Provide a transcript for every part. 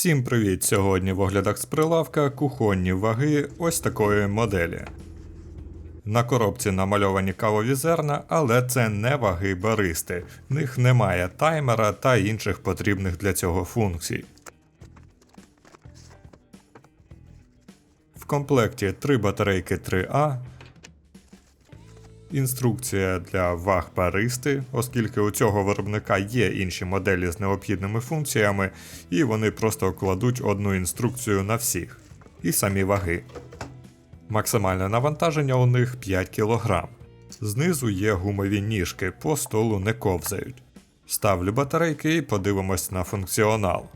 Всім привіт! Сьогодні в оглядах з прилавка кухонні ваги ось такої моделі. На коробці намальовані кавові зерна, але це не ваги баристи. В них немає таймера та інших потрібних для цього функцій. В комплекті 3 батарейки 3А, інструкція для ваг баристи, оскільки у цього виробника є інші моделі з необхідними функціями, і вони просто кладуть одну інструкцію на всіх. І самі ваги. Максимальне навантаження у них 5 кг. Знизу є гумові ніжки, по столу не ковзають. Ставлю батарейки і подивимось на функціонал.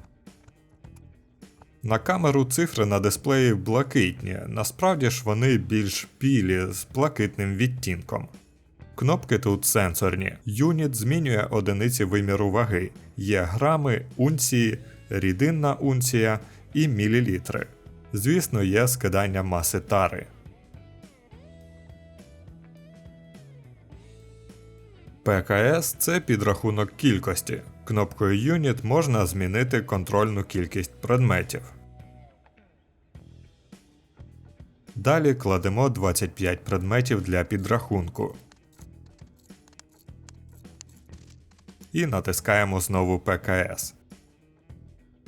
На камеру цифри на дисплеї блакитні, насправді ж вони більш білі з блакитним відтінком. Кнопки тут сенсорні. Юніт змінює одиниці виміру ваги. Є грами, унції, рідинна унція і мілілітри. Звісно, є скидання маси тари. ПКС це підрахунок кількості. Кнопкою Unit можна змінити контрольну кількість предметів. Далі кладемо 25 предметів для підрахунку. І натискаємо знову ПКС.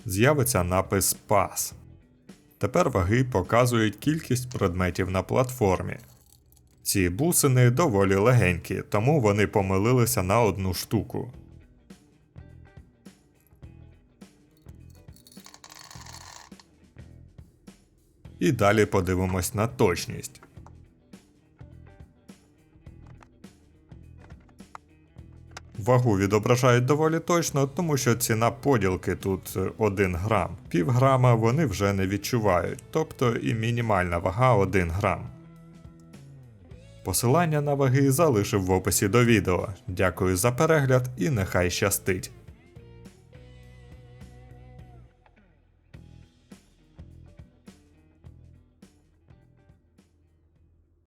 З'явиться напис PAS. Тепер ваги показують кількість предметів на платформі. Ці бусини доволі легенькі, тому вони помилилися на одну штуку. І далі подивимось на точність. Вагу відображають доволі точно, тому що ціна поділки тут 1 грам. Пів грама вони вже не відчувають, тобто і мінімальна вага 1 грам. Посилання на ваги залишив в описі до відео. Дякую за перегляд і нехай щастить!